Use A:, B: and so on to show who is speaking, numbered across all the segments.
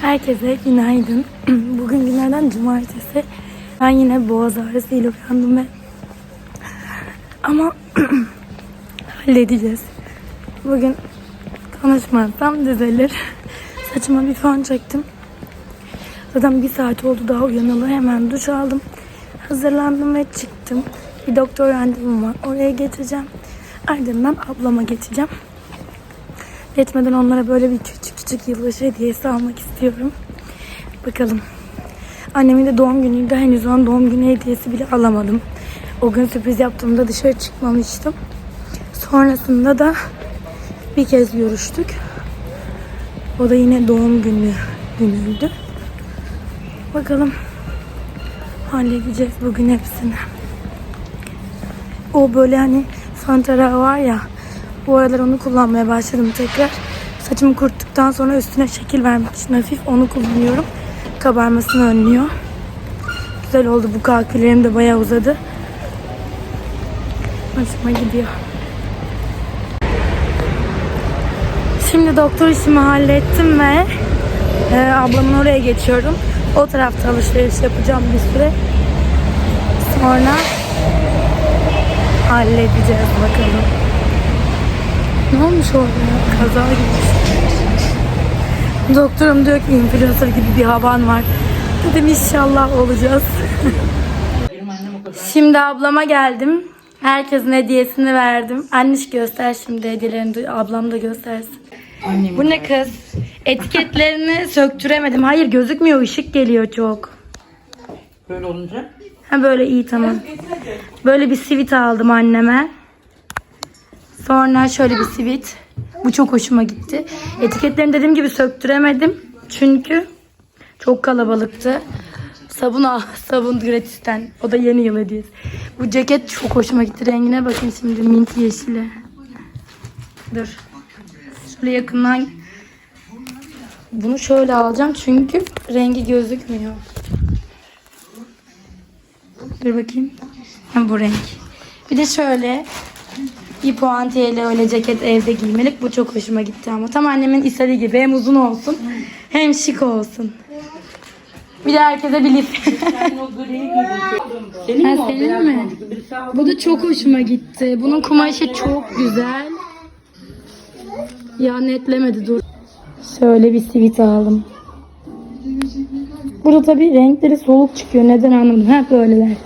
A: Herkese günaydın. Bugün günlerden cumartesi. Ben yine boğaz ağrısıyla uyandım ve ama halledeceğiz. Bugün konuşmazsam düzelir. Saçıma bir fön çektim. Zaten bir saat oldu daha uyanalı. Hemen duş aldım. Hazırlandım ve çıktım. Bir doktor randevum var. Oraya geçeceğim. Ardından ablama geçeceğim. Geçmeden onlara böyle bir küçük küçük yılbaşı hediyesi almak istiyorum. Bakalım. Annemin de doğum günüydü. Henüz onun doğum günü hediyesi bile alamadım. O gün sürpriz yaptığımda dışarı çıkmamıştım. Sonrasında da bir kez görüştük. O da yine doğum günü günüydü. Bakalım halledeceğiz bugün hepsini. O böyle hani fön tarağı var ya bu aralar onu kullanmaya başladım tekrar. Saçımı kuruttuktan sonra üstüne şekil vermek için hafif onu kullanıyorum. Kabarmasını önlüyor. Güzel oldu bu kaküllerim de bayağı uzadı. Hoşuma gidiyor. Şimdi doktor işimi hallettim ve e, ablamın oraya geçiyorum. O tarafta alışveriş yapacağım bir süre. Sonra halledeceğiz bakalım. Ne olmuş orada ya? Kaza gibi. Doktorum diyor ki influencer gibi bir havan var. Dedim inşallah olacağız. Şimdi ablama geldim. Herkesin hediyesini verdim. Anniş göster şimdi hediyelerini. Ablam da göstersin.
B: Annem.
A: Bu ne kız? Etiketlerini söktüremedim. Hayır gözükmüyor. ışık geliyor çok.
B: Böyle olunca.
A: Ha böyle iyi tamam. Böyle bir sivit aldım anneme. Sonra şöyle bir sivit. Bu çok hoşuma gitti. Etiketlerini dediğim gibi söktüremedim. Çünkü çok kalabalıktı. Sabun al, sabun gratisten. O da yeni yıl hediyesi. Bu ceket çok hoşuma gitti. Rengine bakın şimdi mint yeşili. Dur. Şöyle yakından bunu şöyle alacağım çünkü rengi gözükmüyor. Dur bakayım. Ha, bu renk. Bir de şöyle bir puantiyeli öyle ceket evde giymelik. Bu çok hoşuma gitti ama. Tam annemin istediği gibi. Hem uzun olsun hem şık olsun. Bir de herkese bir lif.
B: Senin
A: Ha,
B: mi o?
A: senin mi? Bu da çok hoşuma gitti. Bunun kumaşı çok güzel. Ya netlemedi dur. Şöyle bir sivit aldım. Burada tabii renkleri soluk çıkıyor. Neden anlamadım. Ha böyleler.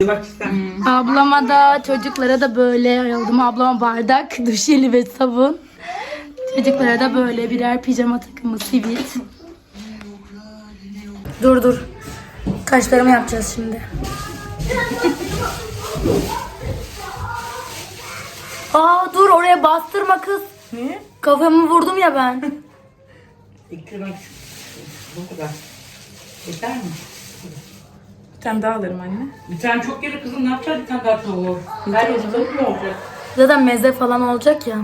B: Bak sen.
A: Ablama da çocuklara da böyle aldım. Ablama bardak, duş jeli ve sabun. Çocuklara da böyle birer pijama takımı, sivit. Dur dur. Kaşlarımı yapacağız şimdi. Aa dur oraya bastırma kız.
B: Ne?
A: Kafamı vurdum ya ben.
B: Bak. Bu kadar. Yeter mi?
C: Bir tane daha alırım anne.
B: Bir tane çok gelir kızım. Ne yapacağız bir tane daha tavuğu? Her yıl tavuk mu olacak?
A: Zaten meze falan olacak ya.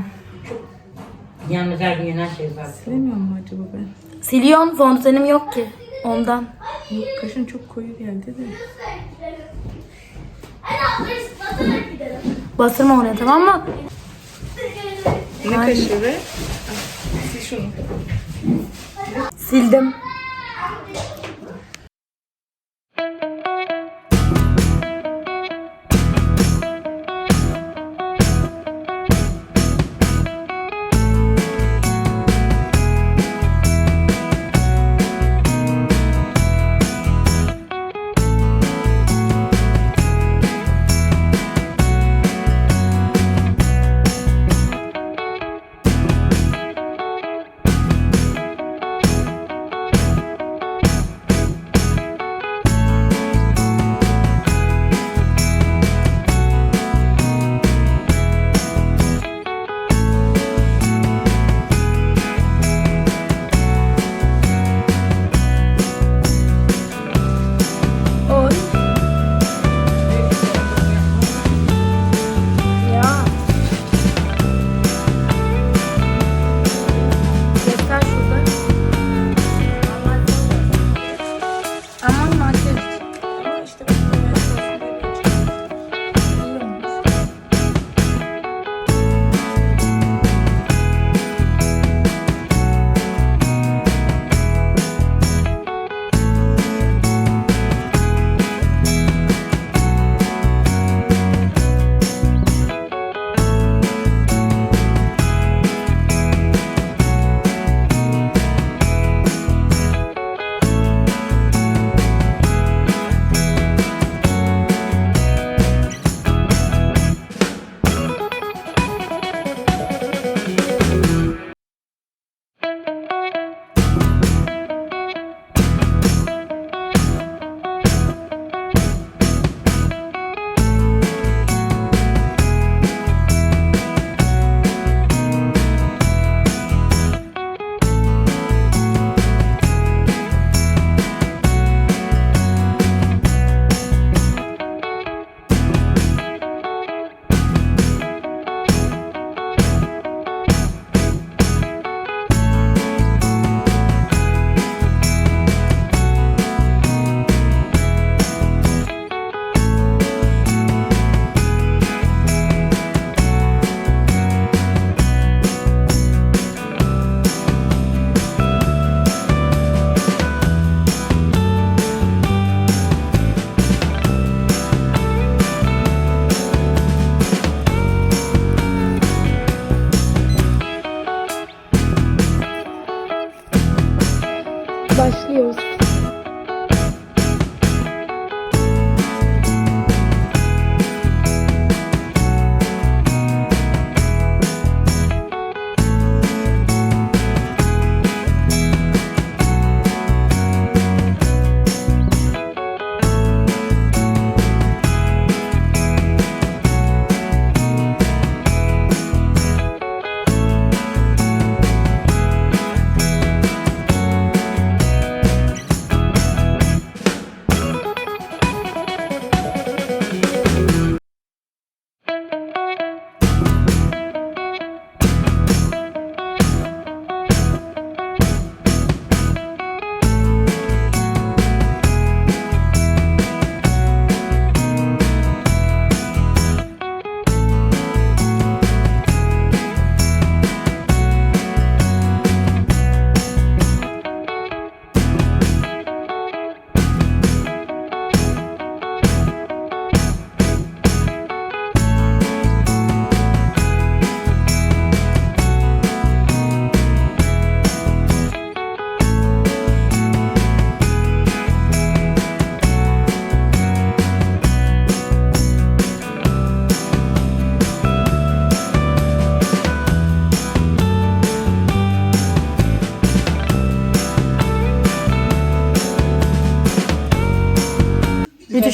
B: Yalnız her gün yenen şey zaten.
C: Sevmiyor mu acaba ben?
A: Silyon fondötenim yok ki. Ondan.
C: Yok, kaşın çok koyu geldi de.
A: Bastırma oraya tamam mı?
C: Ne
A: Aynen.
C: kaşı be? Ah, Sil şunu.
A: Sildim.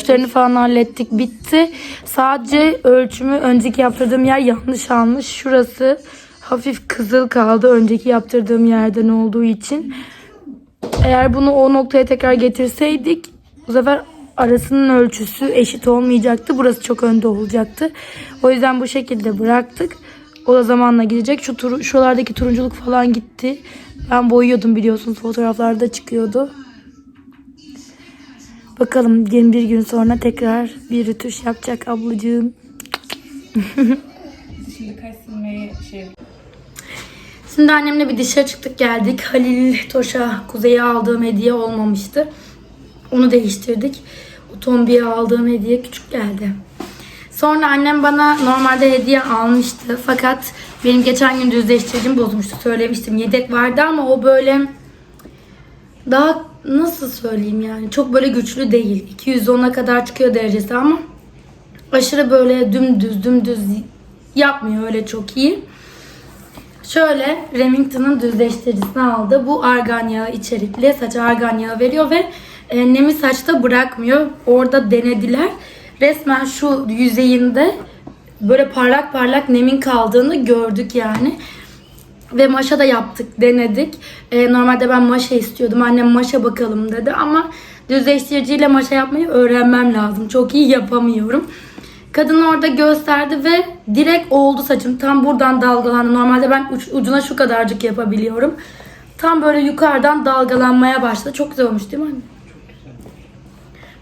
A: Rütüşlerini falan hallettik. Bitti. Sadece ölçümü önceki yaptırdığım yer yanlış almış. Şurası hafif kızıl kaldı önceki yaptırdığım yerden olduğu için. Eğer bunu o noktaya tekrar getirseydik bu sefer arasının ölçüsü eşit olmayacaktı. Burası çok önde olacaktı. O yüzden bu şekilde bıraktık. O da zamanla gidecek. Şu tur, şuralardaki turunculuk falan gitti. Ben boyuyordum biliyorsunuz fotoğraflarda çıkıyordu. Bakalım 21 gün sonra tekrar bir rütuş yapacak ablacığım.
C: Şimdi kaç şey
A: Şimdi annemle bir dışarı çıktık geldik. Halil Toş'a Kuzey'e aldığım hediye olmamıştı. Onu değiştirdik. O tombiye aldığım hediye küçük geldi. Sonra annem bana normalde hediye almıştı. Fakat benim geçen gün düzleştiricim bozmuştu. Söylemiştim. Yedek vardı ama o böyle daha nasıl söyleyeyim yani çok böyle güçlü değil. 210'a kadar çıkıyor derecesi ama aşırı böyle dümdüz dümdüz yapmıyor öyle çok iyi. Şöyle Remington'ın düzleştiricisini aldı. Bu argan yağı içerikli. Saça argan yağı veriyor ve e, nemi saçta bırakmıyor. Orada denediler. Resmen şu yüzeyinde böyle parlak parlak nemin kaldığını gördük yani. Ve maşa da yaptık, denedik. E, normalde ben maşa istiyordum. Annem maşa bakalım dedi ama düzleştiriciyle maşa yapmayı öğrenmem lazım. Çok iyi yapamıyorum. Kadın orada gösterdi ve direkt oldu saçım. Tam buradan dalgalandı. Normalde ben uç- ucuna şu kadarcık yapabiliyorum. Tam böyle yukarıdan dalgalanmaya başladı. Çok güzel olmuş değil mi anne?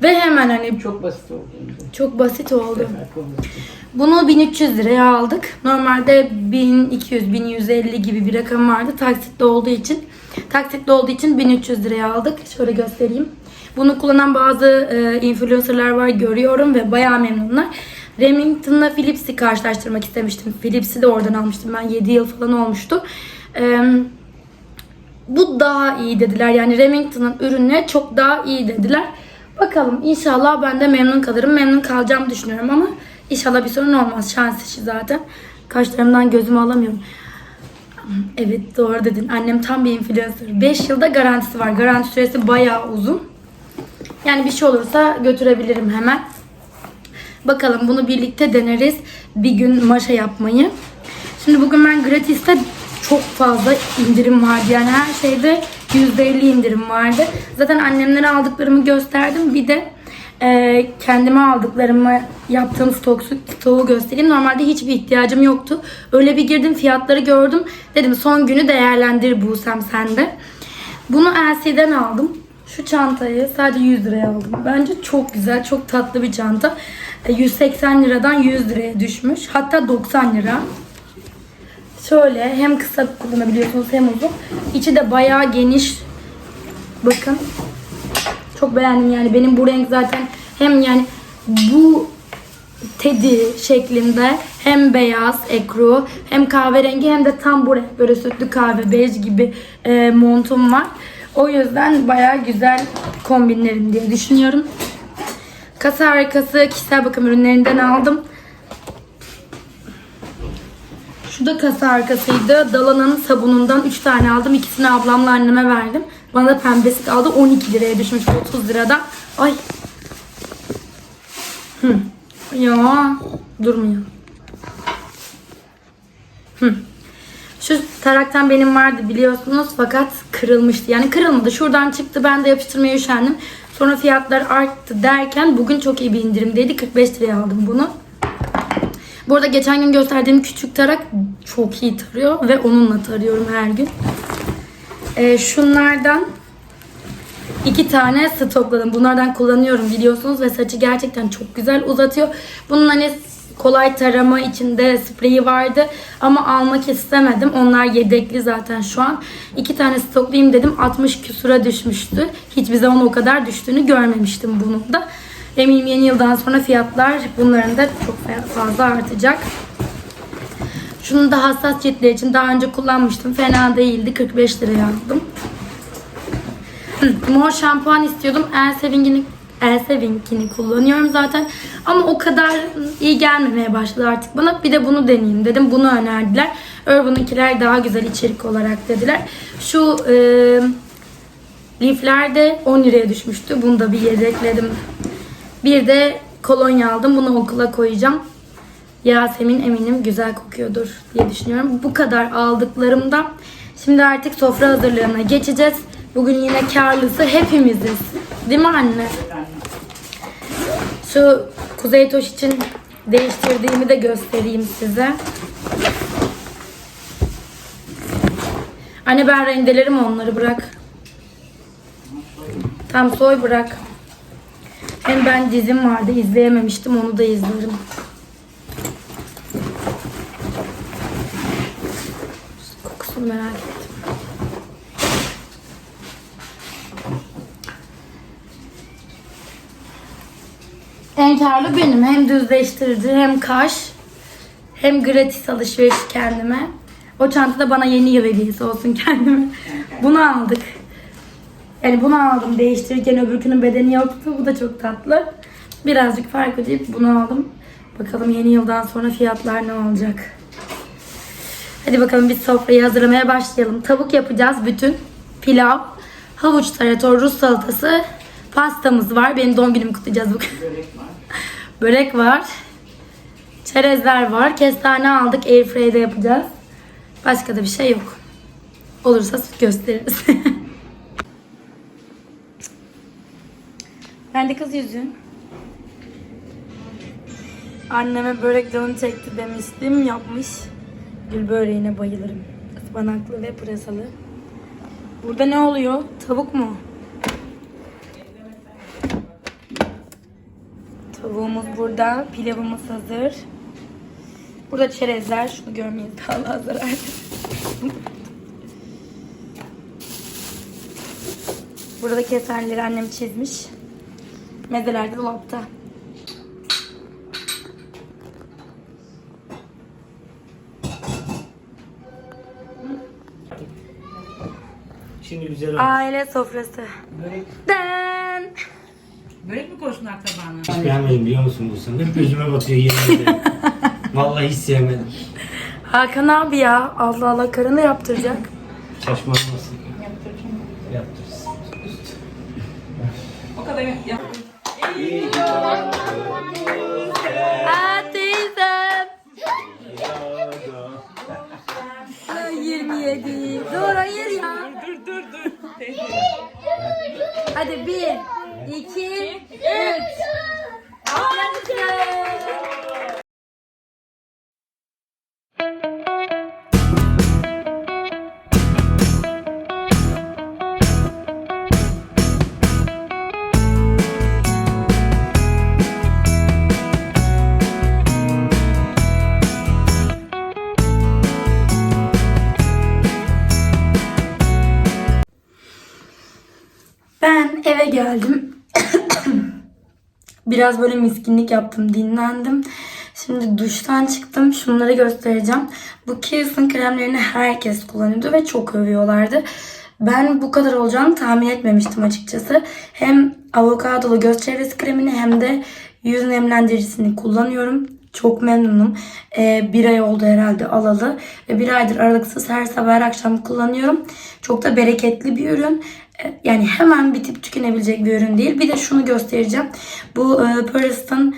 A: Ve hemen hani
B: Çok basit oldu.
A: çok basit oldu. Bunu 1300 liraya aldık. Normalde 1200-1150 gibi bir rakam vardı. Taksitli olduğu için. Taksitli olduğu için 1300 liraya aldık. Şöyle göstereyim. Bunu kullanan bazı e, influencerlar var görüyorum ve bayağı memnunlar. Remington'la Philips'i karşılaştırmak istemiştim. Philips'i de oradan almıştım ben. 7 yıl falan olmuştu. Eee bu daha iyi dediler. Yani Remington'ın ürünleri çok daha iyi dediler. Bakalım inşallah ben de memnun kalırım. Memnun kalacağımı düşünüyorum ama inşallah bir sorun olmaz. Şans işi zaten. Kaşlarımdan gözümü alamıyorum. Evet doğru dedin. Annem tam bir influencer. 5 yılda garantisi var. Garanti süresi bayağı uzun. Yani bir şey olursa götürebilirim hemen. Bakalım bunu birlikte deneriz. Bir gün maşa yapmayı. Şimdi bugün ben gratis'te çok fazla indirim vardı. Yani her şeyde %50 indirim vardı. Zaten annemlere aldıklarımı gösterdim. Bir de e, kendime aldıklarımı yaptığım stok, stoğu göstereyim. Normalde hiçbir ihtiyacım yoktu. Öyle bir girdim fiyatları gördüm. Dedim son günü değerlendir Buğsem sende. Bunu LC'den aldım. Şu çantayı sadece 100 liraya aldım. Bence çok güzel, çok tatlı bir çanta. E, 180 liradan 100 liraya düşmüş. Hatta 90 lira. Şöyle hem kısa kullanabiliyorsunuz hem uzun. İçi de bayağı geniş. Bakın. Çok beğendim yani. Benim bu renk zaten hem yani bu teddy şeklinde hem beyaz ekru hem kahverengi hem de tam bu renk böyle sütlü kahve bej gibi e, montum var. O yüzden bayağı güzel kombinlerim diye düşünüyorum. Kasa arkası kişisel bakım ürünlerinden aldım. Şu da kasa arkasıydı. Dalana'nın sabunundan 3 tane aldım. İkisini ablamla anneme verdim. Bana da pembesi kaldı. 12 liraya düşmüş 30 liradan. Ay. Hı. Ya durmuyor. Hı. Şu taraktan benim vardı biliyorsunuz fakat kırılmıştı. Yani kırılmadı. Şuradan çıktı. Ben de yapıştırmaya üşendim. Sonra fiyatlar arttı derken bugün çok iyi bir indirimdeydi. 45 liraya aldım bunu. Bu arada geçen gün gösterdiğim küçük tarak çok iyi tarıyor ve onunla tarıyorum her gün. Ee, şunlardan iki tane stokladım. Bunlardan kullanıyorum biliyorsunuz ve saçı gerçekten çok güzel uzatıyor. Bunun hani kolay tarama içinde spreyi vardı ama almak istemedim. Onlar yedekli zaten şu an. İki tane stoklayayım dedim. 60 küsura düşmüştü. Hiçbir zaman o kadar düştüğünü görmemiştim bunun da. Eminim yeni yıldan sonra fiyatlar bunların da çok fazla artacak. Şunu da hassas ciltler için daha önce kullanmıştım. Fena değildi. 45 liraya aldım. Mor şampuan istiyordum. Elseving'ini Elseving'ini kullanıyorum zaten. Ama o kadar iyi gelmemeye başladı artık bana. Bir de bunu deneyeyim dedim. Bunu önerdiler. Urban'ınkiler daha güzel içerik olarak dediler. Şu e, lifler de 10 liraya düşmüştü. Bunu da bir yedekledim. Bir de kolonya aldım. Bunu okula koyacağım. Yasemin eminim güzel kokuyordur diye düşünüyorum. Bu kadar aldıklarımdan şimdi artık sofra hazırlığına geçeceğiz. Bugün yine karlısı hepimiziz. Değil mi anne? Şu Kuzey Toş için değiştirdiğimi de göstereyim size. Anne ben rendelerim onları bırak. Tam soy bırak. Hem ben dizim vardı izleyememiştim onu da izlerim. Kokusunu merak ettim. En benim. Hem düzleştirici hem kaş hem gratis alışveriş kendime. O çanta da bana yeni yıl hediyesi olsun kendime. Bunu aldık. Yani bunu aldım değiştirirken öbürkünün bedeni yoktu. Bu da çok tatlı. Birazcık fark ödeyip bunu aldım. Bakalım yeni yıldan sonra fiyatlar ne olacak. Hadi bakalım biz sofrayı hazırlamaya başlayalım. Tavuk yapacağız bütün. Pilav, havuç tarator, Rus salatası, pastamız var. Benim doğum günümü kutlayacağız bugün. Börek var. Çerezler var. Kestane aldık. Airfryer'de yapacağız. Başka da bir şey yok. Olursa gösteririz. ben de kız yüzün. Anneme börek canı çekti demiştim. Yapmış. Gül böreğine bayılırım. Ispanaklı ve pırasalı. Burada ne oluyor? Tavuk mu? Tavuğumuz burada. Pilavımız hazır. Burada çerezler. Şunu görmeyiz da zarar. Burada keserleri annem çizmiş. Mezeler de dolapta.
D: Şimdi güzel oldu.
A: Aile sofrası.
D: Börek
A: Den.
B: Börek mi koştun akrabana?
D: hiç beğenmedim biliyor musun bu sene? Hep gözüme batıyor ederim. Vallahi hiç sevmedim.
A: Hakan abi ya. Allah Allah karını yaptıracak.
D: Şaşmalamasın. Yaptırırız.
B: O kadar yap.
A: Aa teyzem. Ay, 27. Dur hayır ya.
B: Dur dur dur.
A: Hadi bir, iki, üç. Yaşasın. Biraz böyle miskinlik yaptım, dinlendim. Şimdi duştan çıktım. Şunları göstereceğim. Bu Kiehl's'ın kremlerini herkes kullanıyordu ve çok övüyorlardı. Ben bu kadar olacağını tahmin etmemiştim açıkçası. Hem avokadolu göz çevresi kremini hem de yüz nemlendiricisini kullanıyorum. Çok memnunum. Ee, bir ay oldu herhalde alalı. Ve bir aydır aralıksız her sabah her akşam kullanıyorum. Çok da bereketli bir ürün. Yani hemen bitip tükenebilecek bir ürün değil. Bir de şunu göstereceğim. Bu e, Pearls'ın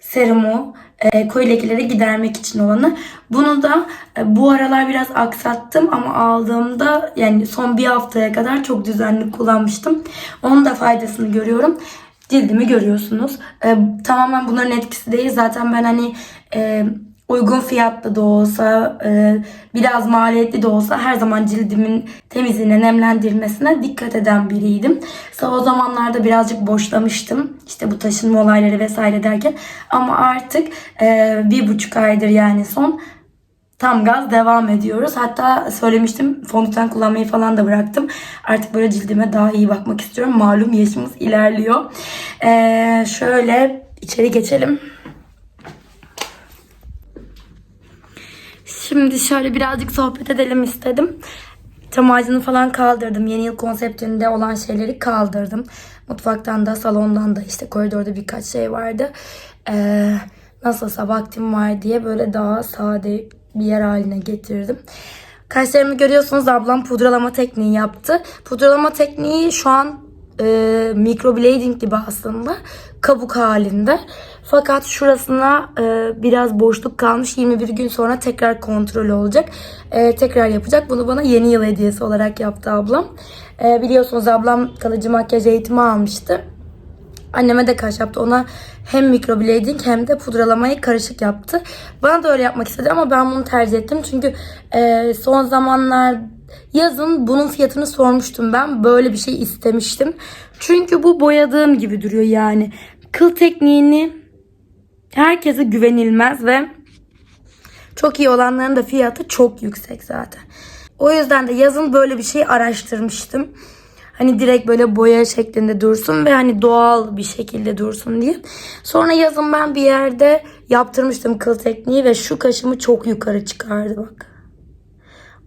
A: serumu e, koyu lekeleri gidermek için olanı. Bunu da e, bu aralar biraz aksattım ama aldığımda yani son bir haftaya kadar çok düzenli kullanmıştım. Onun da faydasını görüyorum. Cildimi görüyorsunuz. E, tamamen bunların etkisi değil. Zaten ben hani e, uygun fiyatlı da olsa, e, biraz maliyetli de olsa her zaman cildimin temizliğine, nemlendirmesine dikkat eden biriydim. Sa o zamanlarda birazcık boşlamıştım. İşte bu taşınma olayları vesaire derken. Ama artık e, bir buçuk aydır yani son tam gaz devam ediyoruz. Hatta söylemiştim fondöten kullanmayı falan da bıraktım. Artık böyle cildime daha iyi bakmak istiyorum. Malum yaşımız ilerliyor. E, şöyle içeri geçelim. Şimdi şöyle birazcık sohbet edelim istedim. Çam ağacını falan kaldırdım. Yeni yıl konseptinde olan şeyleri kaldırdım. Mutfaktan da salondan da işte koridorda birkaç şey vardı. Ee, nasılsa vaktim var diye böyle daha sade bir yer haline getirdim. Kaşlarımı görüyorsunuz ablam pudralama tekniği yaptı. Pudralama tekniği şu an e, microblading gibi aslında kabuk halinde. Fakat şurasına e, biraz boşluk kalmış. 21 gün sonra tekrar kontrol olacak. E, tekrar yapacak. Bunu bana yeni yıl hediyesi olarak yaptı ablam. E, biliyorsunuz ablam kalıcı makyaj eğitimi almıştı. Anneme de kaş yaptı. Ona hem microblading hem de pudralamayı karışık yaptı. Bana da öyle yapmak istedi ama ben bunu tercih ettim. Çünkü e, son zamanlar yazın bunun fiyatını sormuştum ben. Böyle bir şey istemiştim. Çünkü bu boyadığım gibi duruyor yani. Kıl tekniğini herkese güvenilmez ve çok iyi olanların da fiyatı çok yüksek zaten. O yüzden de yazın böyle bir şey araştırmıştım. Hani direkt böyle boya şeklinde dursun ve hani doğal bir şekilde dursun diye. Sonra yazın ben bir yerde yaptırmıştım kıl tekniği ve şu kaşımı çok yukarı çıkardı bak.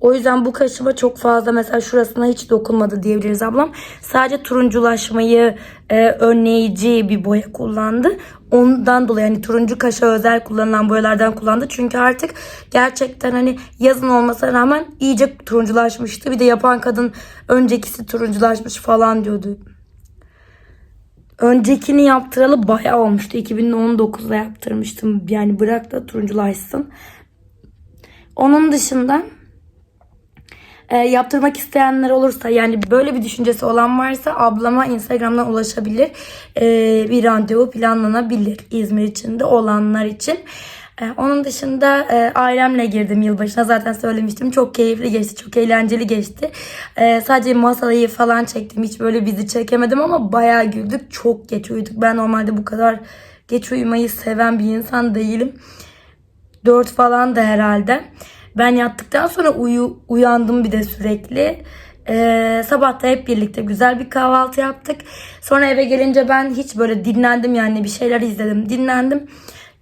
A: O yüzden bu kaşıma çok fazla mesela şurasına hiç dokunmadı diyebiliriz ablam. Sadece turunculaşmayı e, önleyici bir boya kullandı. Ondan dolayı hani turuncu kaşa özel kullanılan boyalardan kullandı. Çünkü artık gerçekten hani yazın olmasına rağmen iyice turunculaşmıştı. Bir de yapan kadın öncekisi turunculaşmış falan diyordu. Öncekini yaptıralı bayağı olmuştu. 2019'da yaptırmıştım. Yani bırak da turunculaşsın. Onun dışında e, yaptırmak isteyenler olursa yani böyle bir düşüncesi olan varsa ablama Instagram'dan ulaşabilir. E, bir randevu planlanabilir İzmir içinde olanlar için. E, onun dışında e, ailemle girdim yılbaşına zaten söylemiştim. Çok keyifli geçti, çok eğlenceli geçti. E, sadece masalayı falan çektim. Hiç böyle bizi çekemedim ama bayağı güldük. Çok geç uyuduk. Ben normalde bu kadar geç uyumayı seven bir insan değilim. 4 falan da herhalde. Ben yattıktan sonra uyu, uyandım bir de sürekli. Ee, sabah hep birlikte güzel bir kahvaltı yaptık. Sonra eve gelince ben hiç böyle dinlendim yani bir şeyler izledim. Dinlendim.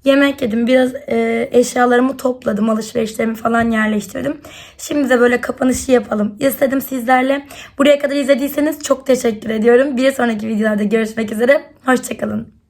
A: Yemek yedim. Biraz e, eşyalarımı topladım. Alışverişlerimi falan yerleştirdim. Şimdi de böyle kapanışı yapalım. İstedim sizlerle. Buraya kadar izlediyseniz çok teşekkür ediyorum. Bir sonraki videolarda görüşmek üzere. Hoşçakalın.